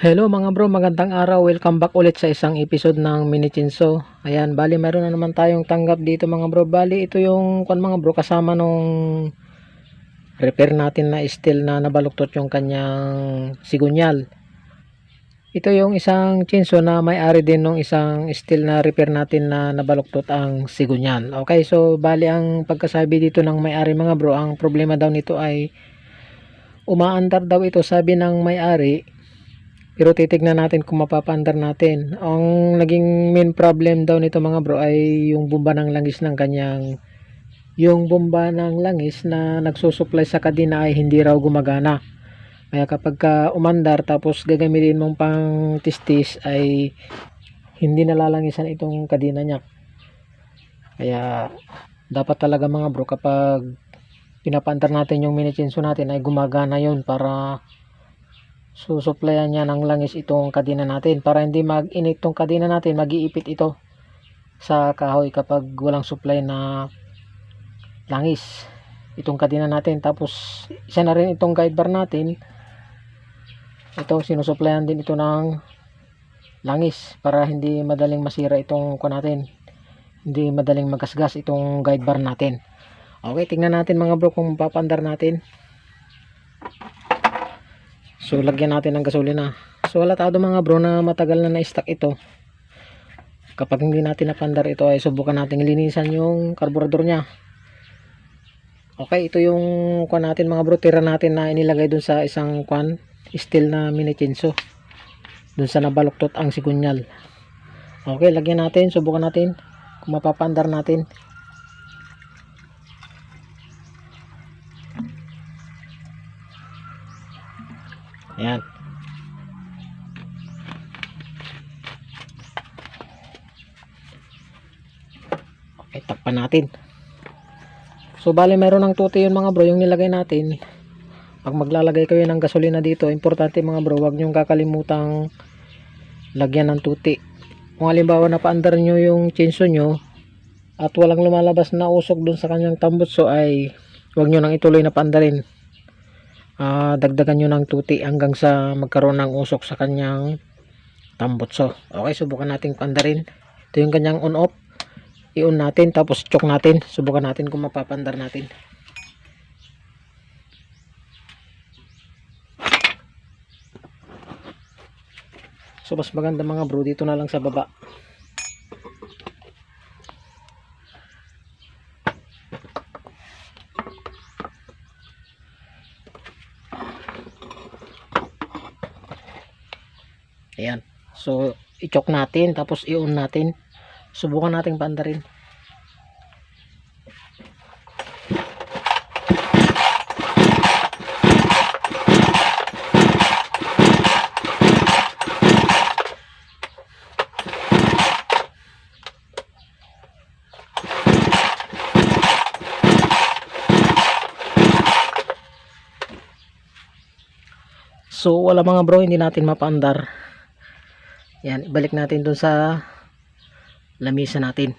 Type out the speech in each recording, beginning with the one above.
Hello mga bro, magandang araw. Welcome back ulit sa isang episode ng Mini Chinso. Ayan, bali meron na naman tayong tanggap dito mga bro. Bali ito yung kung mga bro kasama nung repair natin na steel na nabaluktot yung kanyang sigunyal. Ito yung isang chinso na may-ari din ng isang steel na repair natin na nabaluktot ang sigunyal. Okay, so bali ang pagkasabi dito ng may-ari mga bro, ang problema daw nito ay umaandar daw ito sabi ng may-ari pero titignan natin kung mapapandar natin. Ang naging main problem daw nito mga bro ay yung bomba ng langis ng kanyang yung bomba ng langis na nagsusupply sa kadena ay hindi raw gumagana. Kaya kapag ka umandar tapos gagamitin mong pang tistis ay hindi nalalangisan itong kadena niya. Kaya dapat talaga mga bro kapag pinapandar natin yung mini chinso natin ay gumagana yon para susuplayan niya ng langis itong kadena natin para hindi mag-init itong kadena natin mag-iipit ito sa kahoy kapag walang supply na langis. Itong kadena natin tapos isa na rin itong guide bar natin. Ito sinusuplayan din ito ng langis para hindi madaling masira itong ko natin. Hindi madaling magasgas itong guide bar natin. Okay tingnan natin mga bro kung papandar natin So lagyan natin ng gasolina. So halatado mga bro na matagal na na-stack ito. Kapag hindi natin napandar ito ay subukan natin linisan yung karburador niya. Okay, ito yung kwan natin mga bro, tira natin na inilagay dun sa isang kwan, steel na mini chinso. Dun sa nabaluktot ang sigunyal. Okay, lagyan natin, subukan natin kung mapapandar natin. Ayan. Okay, takpan natin. So, bali meron ng tuti yun mga bro, yung nilagay natin. Pag maglalagay kayo ng gasolina dito, importante mga bro, wag nyong kakalimutang lagyan ng tuti. Kung halimbawa napaandar nyo yung chinso nyo, at walang lumalabas na usok dun sa kanyang tambutso ay wag nyo nang ituloy na paandarin ah, dagdagan nyo ng tuti hanggang sa magkaroon ng usok sa kanyang tambutso. Okay, subukan natin pandarin. Ito yung kanyang on-off. I-on natin, tapos choke natin. Subukan natin kung mapapandar natin. So, mas maganda mga bro, dito na lang sa baba. Ayan. So, i-choke natin, tapos i-on natin. Subukan natin pandarin. So, wala mga bro, hindi natin mapaandar. Yan, ibalik natin dun sa lamisa natin.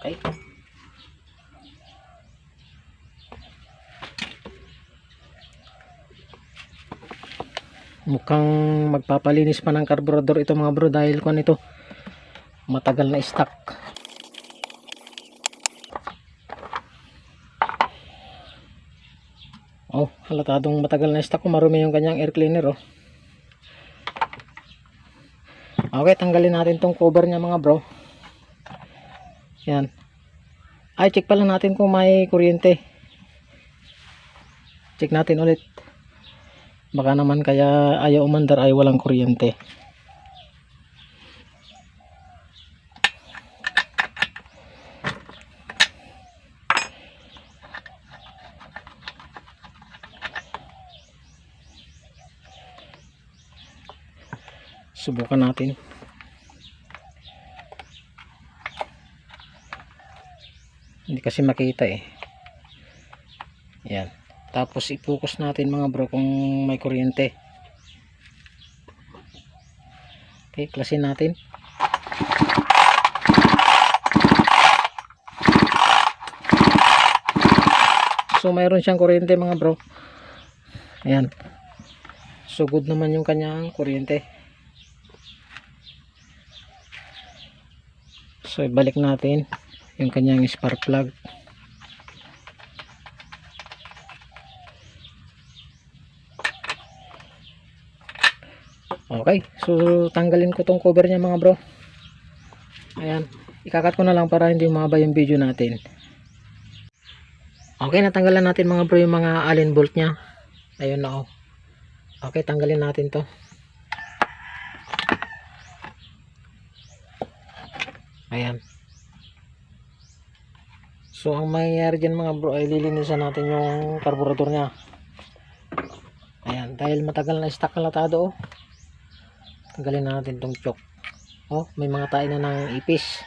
Okay. Mukhang magpapalinis pa ng carburetor ito mga bro dahil kung ito matagal na stock. Oh, halatadong matagal na stock ko. Marumi yung kanyang air cleaner, oh. Okay, tanggalin natin tong cover niya, mga bro. Yan. Ay, check pala natin kung may kuryente. Check natin ulit. Baka naman kaya ayaw umandar ay walang kuryente. Subukan natin. Hindi kasi makita eh. Yan. Tapos i-focus natin mga bro kung may kuryente. Okay, klasin natin. So mayroon siyang kuryente mga bro. Ayan. Sugod naman yung kanyang kuryente. So, ibalik natin yung kanyang spark plug. Okay. So, tanggalin ko tong cover niya mga bro. Ayan. Ikakat ko na lang para hindi mababa yung video natin. Okay, natanggalan natin mga bro yung mga allen bolt niya. Ayun na oh. Okay, tanggalin natin to. Ayan. So, ang mangyayari dyan mga bro ay lilinisan natin yung carburetor niya. Ayan, dahil matagal na stock na latado oh. Tanggalin na natin tong choke. Oh, may mga tayo na ng ipis.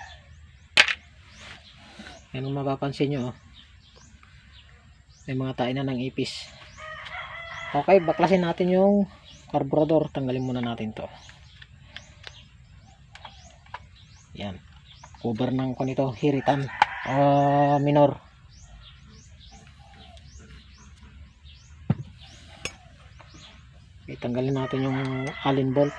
Yan ang mapapansin nyo oh. May mga tayo na ng ipis. Okay, baklasin natin yung carburetor. Tanggalin muna natin to. Yan. Cover ng ko nito, hiritan. O minor. Okay, tanggalin natin yung allen bolt.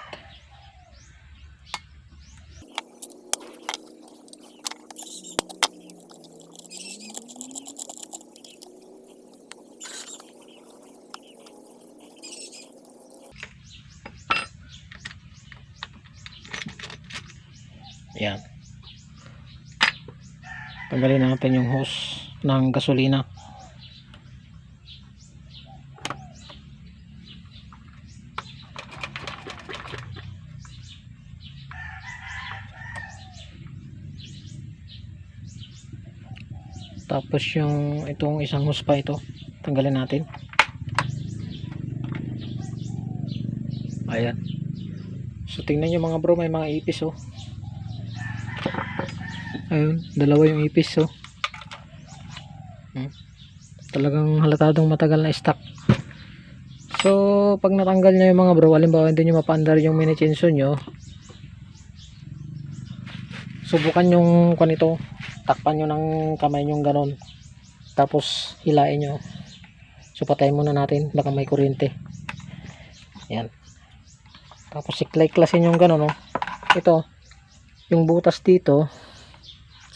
Yan. Tanggalin natin yung hose ng gasolina. Tapos yung itong isang hose pa ito, tanggalin natin. Ayan. So tingnan nyo mga bro, may mga ipis oh. Ayun, dalawa yung ipis oh. Hmm. Talagang halatadong matagal na stock. So, pag natanggal nyo yung mga bro, halimbawa hindi nyo mapaandar yung minichinso nyo, subukan yung kanito, takpan nyo ng kamay nyo ganon. Tapos, hilain nyo. So, patayin muna natin, baka may kuryente. Yan. Tapos, iklay-klasin yung ganon, oh. Ito, yung butas dito,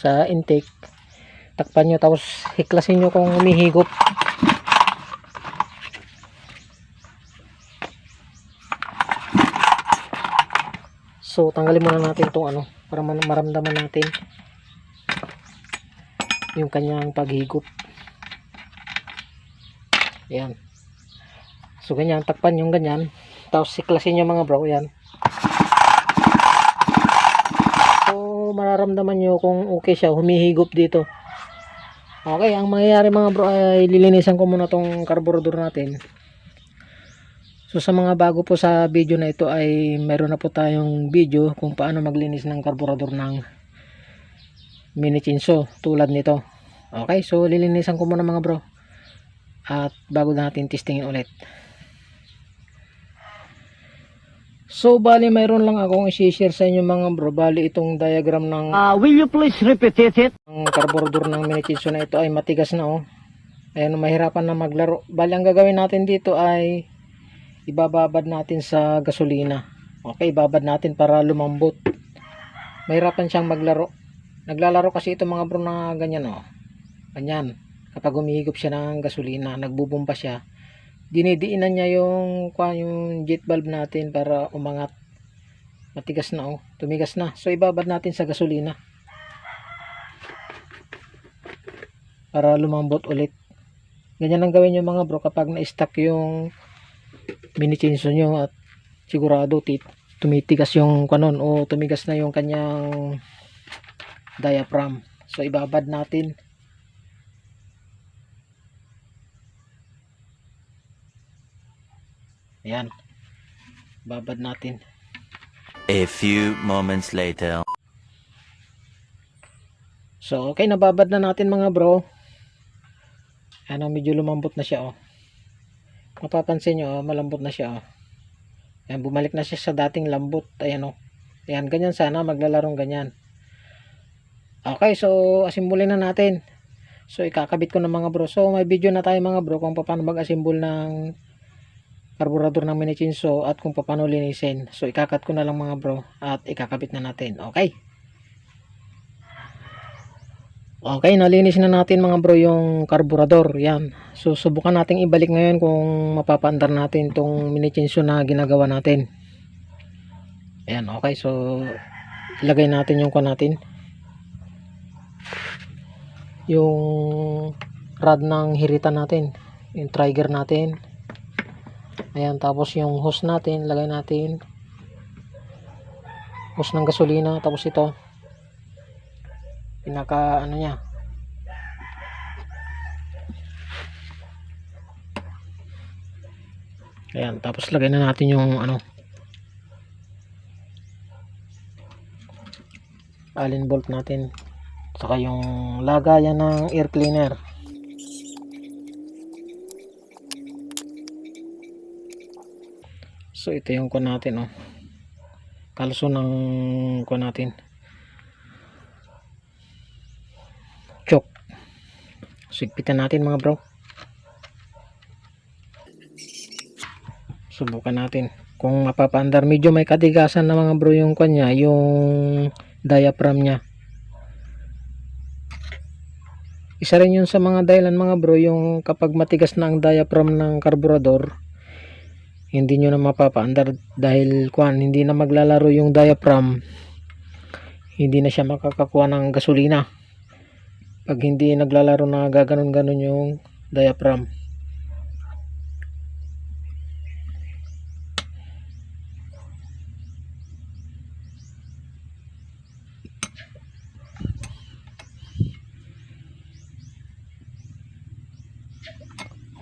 sa intake. Takpan nyo tapos hiklasin nyo kung humihigop. So tanggalin muna natin itong ano para man- maramdaman natin yung kanyang paghigop. Yan so ganyan takpan yung ganyan. Tapos hiklasin nyo mga bro yan So, mararamdaman nyo kung okay siya, humihigop dito. Okay, ang mangyayari mga bro ay lilinisan ko muna tong carburetor natin. So, sa mga bago po sa video na ito ay meron na po tayong video kung paano maglinis ng carburetor ng mini chinso tulad nito. Okay, so lilinisan ko muna mga bro. At bago natin testingin ulit. So, bali mayroon lang akong isi-share sa inyo mga bro. Bali itong diagram ng, Uh, will you please repeat it? ng carburetor ng minichinso na ito ay matigas na oh. Ayan, mahirapan na maglaro. Bali ang gagawin natin dito ay ibababad natin sa gasolina. Okay, babad natin para lumambot. Mahirapan siyang maglaro. Naglalaro kasi ito mga bro na ganyan oh. Ganyan. Kapag humihigop siya ng gasolina, nagbubumpa siya dinidiinan niya yung yung jet valve natin para umangat. Matigas na oh. Tumigas na. So ibabad natin sa gasolina. Para lumambot ulit. Ganyan ang gawin nyo mga bro kapag na-stuck yung mini chinso nyo at sigurado tumitigas yung kanon o tumigas na yung kanyang diaphragm. So ibabad natin Ayan. Babad natin. A few moments later. So, okay, nababad na natin mga bro. Ano, medyo lumambot na siya, oh. Mapapansin nyo, oh, malambot na siya, oh. Ayan, bumalik na siya sa dating lambot. Ayan, oh. Ayan, ganyan sana, maglalarong ganyan. Okay, so, asimbulin na natin. So, ikakabit ko na mga bro. So, may video na tayo mga bro kung paano mag-assemble ng karburador ng mini chinso at kung paano linisin. So ikakat ko na lang mga bro at ikakabit na natin. Okay. Okay, nalinis na natin mga bro yung karburador. Yan. So subukan nating ibalik ngayon kung mapapaandar natin tong mini chinso na ginagawa natin. Ayan, okay. So ilagay natin yung kon natin. Yung rod ng hiritan natin. Yung trigger natin. Ayan, tapos yung hose natin, lagay natin. Hose ng gasolina, tapos ito. Pinaka, ano niya. Ayan, tapos lagay na natin yung, ano. Allen bolt natin. Saka yung lagayan ng air cleaner. So ito yung kuha natin oh. Kalso ng kuha natin. Chok. Sigpitan natin mga bro. Subukan natin. Kung mapapaandar medyo may katigasan na mga bro yung kanya, yung diaphragm niya. Isa rin yun sa mga dahilan mga bro yung kapag matigas na ang diaphragm ng karburador hindi nyo na mapapaandar dahil kuan hindi na maglalaro yung diaphragm. Hindi na siya makakakuha ng gasolina. Pag hindi naglalaro na gaganon ganon yung diaphragm.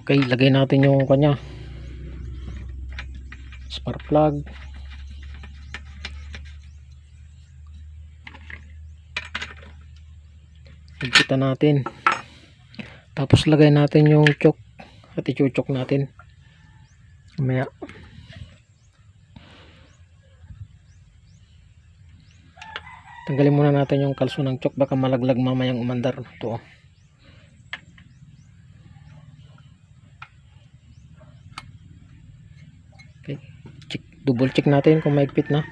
Okay lagay natin yung kanya spark plug higpitan natin. Tapos lagay natin yung choke at ichuchok natin. Mamaya. Tanggalin muna natin yung kalso ng choke baka malaglag mamayang umandar. Ito oh. okay check, double check natin kung maigpit na.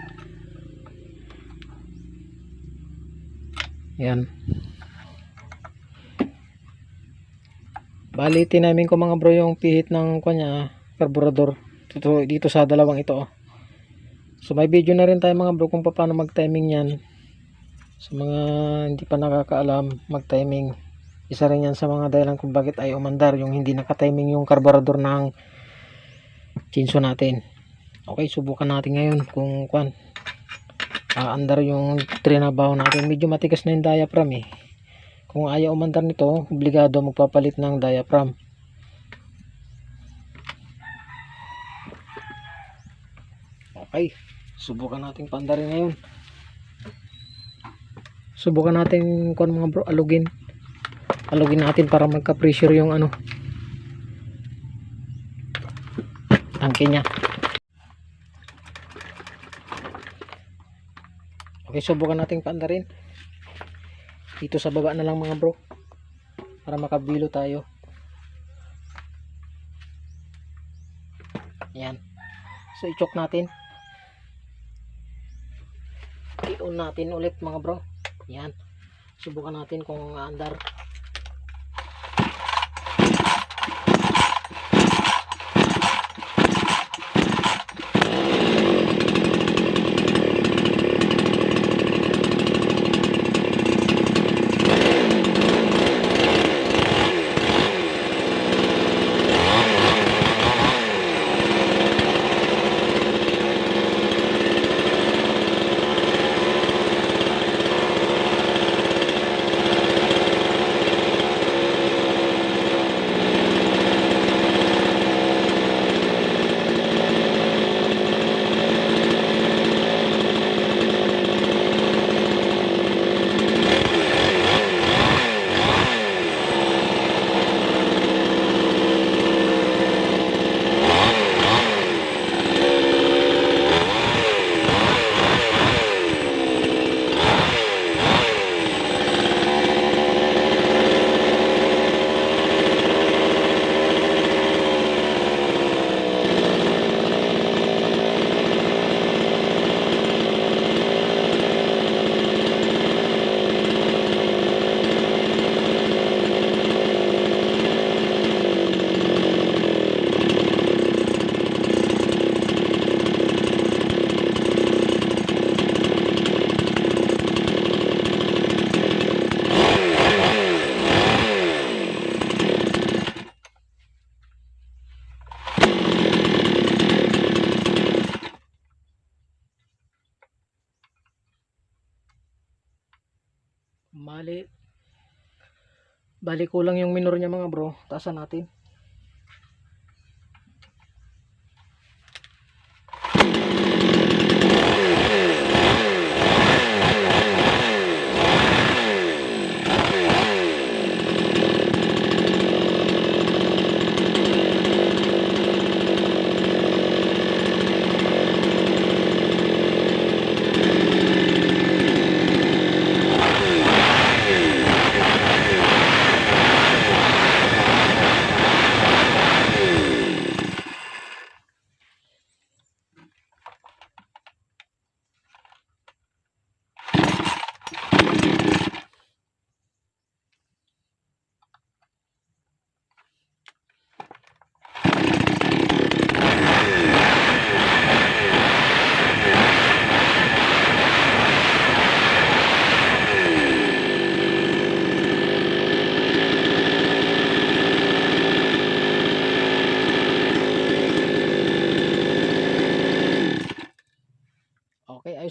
Yan. Bali tinamin ko mga bro yung pihit ng kanya karburador dito, dito sa dalawang ito oh. so may video na rin tayo mga bro kung paano mag timing yan. Sa mga hindi pa nakakaalam mag timing isa rin yan sa mga dahilan kung bakit ay umandar yung hindi naka-timing yung karburador ng chinso natin okay subukan natin ngayon kung kwan aandar yung trinabaho natin. Medyo matigas na yung diaphragm eh. Kung ayaw umandar nito obligado magpapalit ng diaphragm. Okay subukan natin pandarin ngayon. Subukan natin kung mga bro alugin. Alugin natin para magka pressure yung ano tangke niya okay subukan natin paandarin dito sa baba na lang mga bro. Para makabilo tayo. Yan so i-choke natin. I-on natin ulit mga bro. Yan subukan natin kung aandar Bali, bali kulang yung minor niya mga bro. Taasan natin.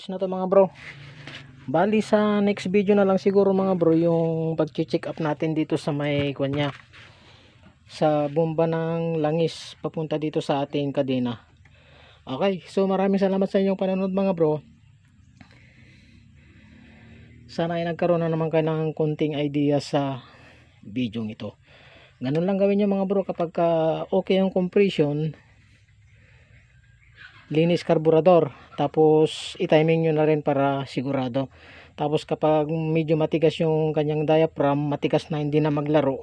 Ayos na to mga bro. Bali sa next video na lang siguro mga bro yung pag-check up natin dito sa may kanya sa bomba ng langis papunta dito sa ating kadena. Okay, so maraming salamat sa inyong panonood mga bro. Sana ay nagkaroon na naman kayo ng konting idea sa video ito. Ganun lang gawin nyo mga bro kapag ka okay yung compression linis karburador tapos i-timing nyo na rin para sigurado. Tapos kapag medyo matigas yung kanyang diaphragm matigas na hindi na maglaro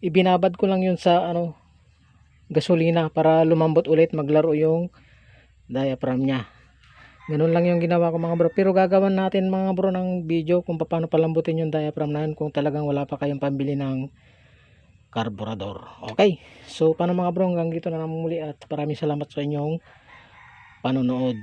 ibinabad ko lang yun sa ano gasolina para lumambot ulit maglaro yung diaphragm nya ganun lang yung ginawa ko mga bro. Pero gagawan natin mga bro ng video kung paano palambutin yung diaphragm na yun kung talagang wala pa kayong pambili ng karburador. Okay. So, paano mga bro, hanggang dito na lang muli at maraming salamat sa inyong panonood.